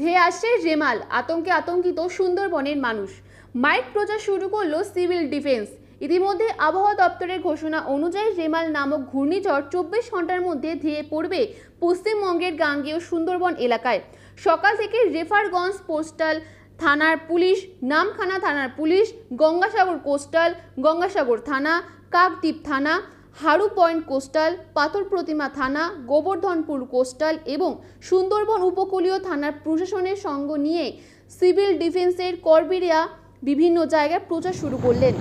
ধেয়ে আসছে রেমাল, আতঙ্কে আতঙ্কিত সুন্দরবনের মানুষ। মাইক প্রচার শুরু করল সিভিল ডিফেন্স। ইতিমধ্যে আবহাওয়া দপ্তরের ঘোষণা অনুযায়ী রেমাল নামক ঘূর্ণিঝড় চব্বিশ ঘণ্টার মধ্যে ধেয়ে পড়বে পশ্চিমবঙ্গের গাঙ্গেয় সুন্দরবন এলাকায়। সকাল থেকে রেফারগঞ্জ পোস্টাল থানার পুলিশ, নামখানা থানার পুলিশ, গঙ্গাসাগর কোস্টাল, গঙ্গাসাগর থানা, কাকদ্বীপ থানা হাড়ু পয়েন্ট কোস্টাল, পাথর প্রতিমা থানা, গোবর্ধনপুর কোস্টাল এবং সুন্দরবন উপকূলীয় থানার প্রশাসনের সঙ্গ নিয়ে সিভিল ডিফেন্সের কর্মীরা বিভিন্ন জায়গায় প্রচার শুরু করলেন।